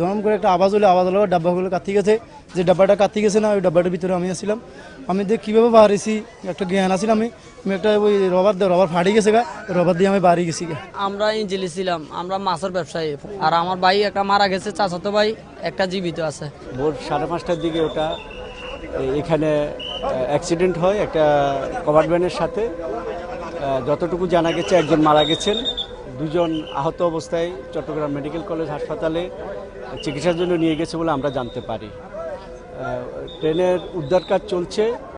দম করে একটা আওয়াজ হলো আওয়াজ হলো ডাব্বাগুলো কাতি গেছে। যে ডাব্বাটা কাতি গেছে না ওই ডাব্বাটার ভিতরে আমি আসছিলাম। আমি দেখ কীভাবে বাহারেছি একটা জ্ঞান আসছিলাম আমি? আমি একটা ওই রবার দিয়ে রবার ফাটি গেছে গা রবার দিয়ে আমি বাড়ি গেছি গা। আমরা ইঞ্জিলি ছিলাম আমরা মাছের ব্যবসায়ী। আর আমার ভাই একটা মারা গেছে চাচাতো ভাই একটা জীবিত আছে। ভোর সাড়ে পাঁচটার দিকে ওটা এখানে অ্যাক্সিডেন্ট হয় একটা কভার ভ্যানের সাথে। যতটুকু জানা গেছে একজন মারা গেছেন। দুজন আহত অবস্থায় চট্টগ্রাম মেডিকেল কলেজ হাসপাতালে চিকিৎসার জন্য নিয়ে গেছে বলে আমরা জানতে পারি। ট্রেনের উদ্ধার কাজ চলছে।